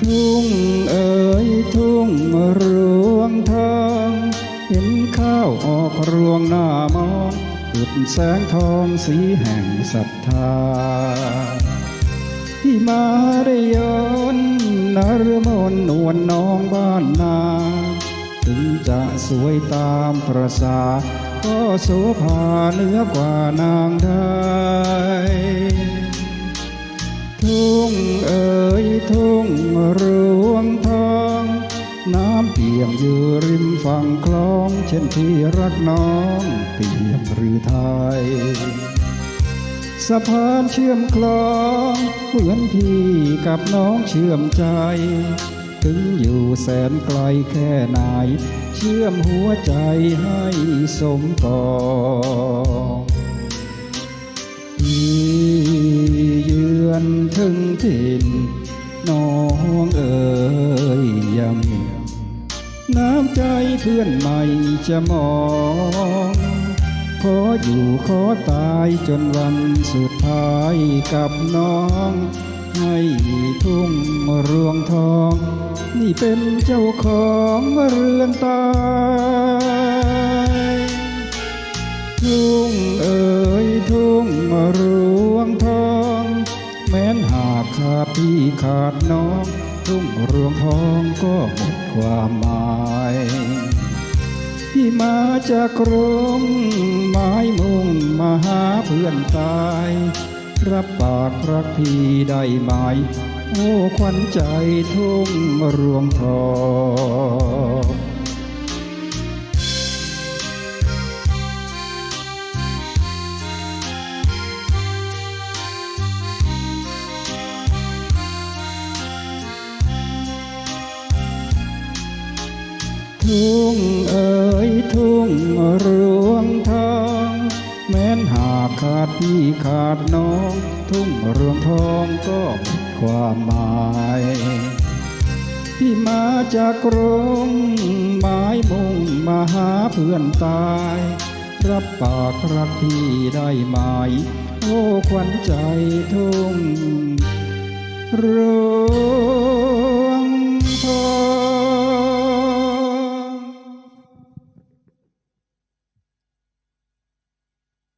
ทุ่งเอ๋ยทุ่งรวงทองเห็นข้าวออกรวงหน้ามองดุดแสงทองสีแห่งศรัทธาที่มาได้ย้อนนรมนนวลน้องบ้านนา ถึงจะสวยตามประสา ก็โสภาเหนือกว่านางได้ ทุ่งรวงทอง น้ำเปี่ยมอยู่ริมฝั่งคลอง เช่นที่รักน้องเปี่ยมหรือไทยสะพานเชื่อมคลองเหมือนพี่กับน้องเชื่อมใจ ถึงอยู่แสนไกลแค่ไหน เชื่อมหัวใจให้สมปองที่เยือนถึงถิ่น น้องเอ๋ยยำน้ำใจเพื่อนใหม่จะมอง ขออยู่ขอตายจนวันสุดท้ายกับน้อง ให้ทุ่งรวงทอง นี่เป็นเจ้าของเรือนตายทุ่งเอ๋ยทุ่งรวงทอง แม้นหา ขาดพี่ขาดน้องทุ่งรวงทองก็หมดความหมายที่มาจากกรงไม้มุงมาหาเพื่อนตาย รับปากรักพี่ได้ไหมโอ้ควันใจทุ่งรวงทอง ทุ่งเอ๋ยทุ่งรวงทองแม้นหากขาดพี่ขาดน้อง ทุ่งรวงทองก็มดความหมายที่มาจากกรงไม้มุ่งมาหาเพื่อนตาย รับปากรักพี่ได้ไหม โอ้ควันใจทุ่งรว